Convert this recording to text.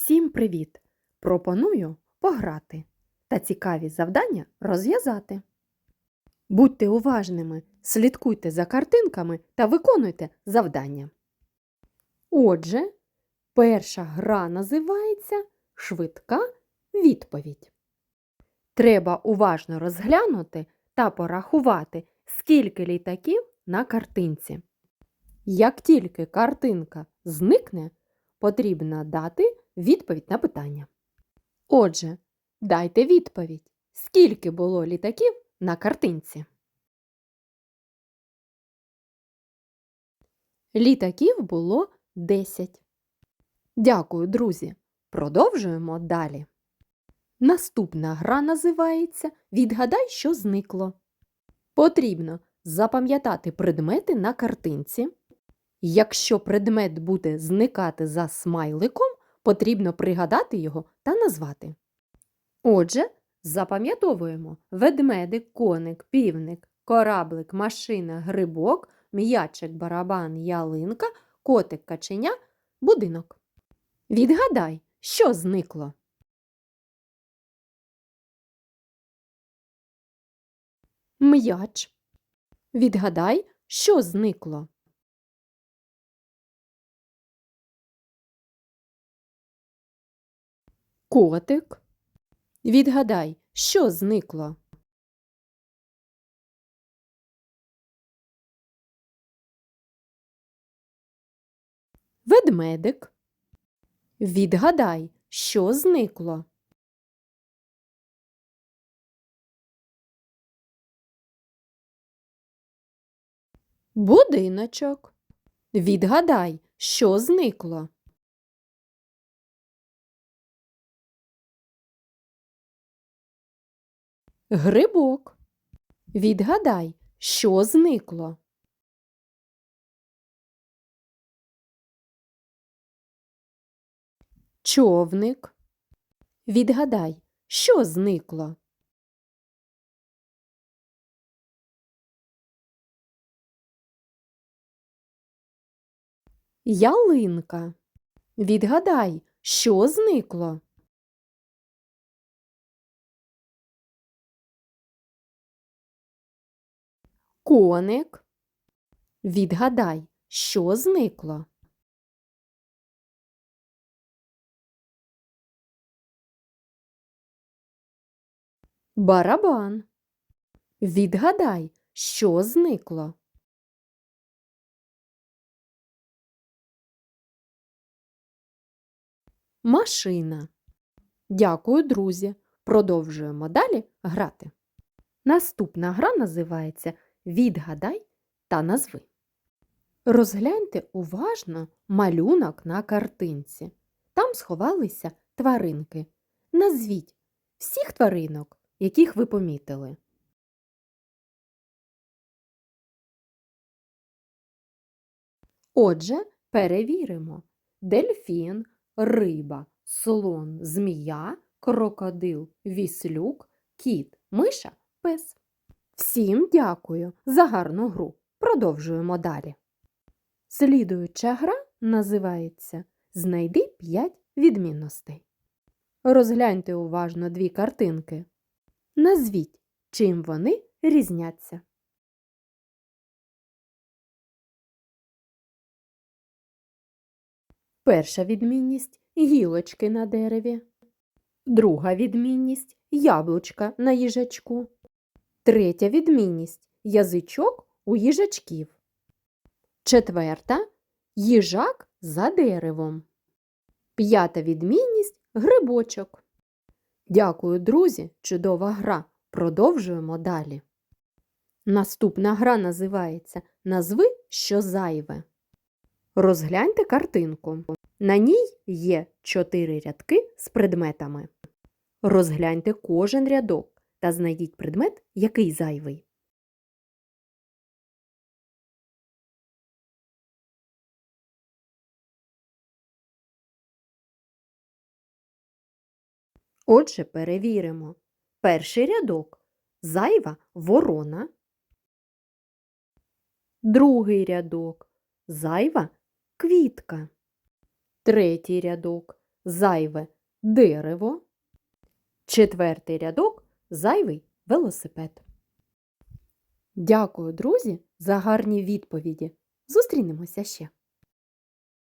Всім привіт! Пропоную пограти та цікаві завдання розв'язати. Будьте уважними, слідкуйте за картинками та виконуйте завдання. Отже, перша гра називається Швидка відповідь. Треба уважно розглянути та порахувати, скільки літаків на картинці. Як тільки картинка зникне, потрібно дати відповідь на питання. Отже, дайте відповідь, скільки було літаків на картинці. Літаків було 10. Дякую, друзі. Продовжуємо далі. Наступна гра називається Відгадай, що зникло. Потрібно запам'ятати предмети на картинці. Якщо предмет буде зникати за смайликом, потрібно пригадати його та назвати. Отже, запам'ятовуємо ведмедик, коник, півник, кораблик, машина, грибок, м'ячик, барабан, ялинка, котик, каченя, будинок. Відгадай, що зникло. М'яч. Відгадай, що зникло. Котик. Відгадай, що зникло. Ведмедик. Відгадай, що зникло. Будиночок. Відгадай, що зникло. Грибок. Відгадай, що зникло. Човник. Відгадай, що зникло. Ялинка. Відгадай, що зникло. Коник. Відгадай, що зникло. Барабан. Відгадай, що зникло. Машина. Дякую, друзі. Продовжуємо далі грати. Наступна гра називається Відгадай та назви. Розгляньте уважно малюнок на картинці. Там сховалися тваринки. Назвіть всіх тваринок, яких ви помітили. Отже, перевіримо: дельфін, риба, слон, змія, крокодил, віслюк, кіт, миша, пес. Всім дякую за гарну гру. Продовжуємо далі. Слідуюча гра називається Знайди 5 відмінностей. Розгляньте уважно дві картинки. Назвіть, чим вони різняться. Перша відмінність гілочки на дереві. Друга відмінність яблучка на їжачку. Третя відмінність язичок у їжачків. Четверта їжак за деревом. П'ята відмінність грибочок. Дякую, друзі! Чудова гра. Продовжуємо далі. Наступна гра називається Назви, що зайве. Розгляньте картинку. На ній є чотири рядки з предметами. Розгляньте кожен рядок та знайдіть предмет, який зайвий. Отже, перевіримо. Перший рядок зайва ворона. Другий рядок зайва квітка. Третій рядок зайве дерево. Четвертий рядок зайвий велосипед. Дякую, друзі, за гарні відповіді. Зустрінемося ще.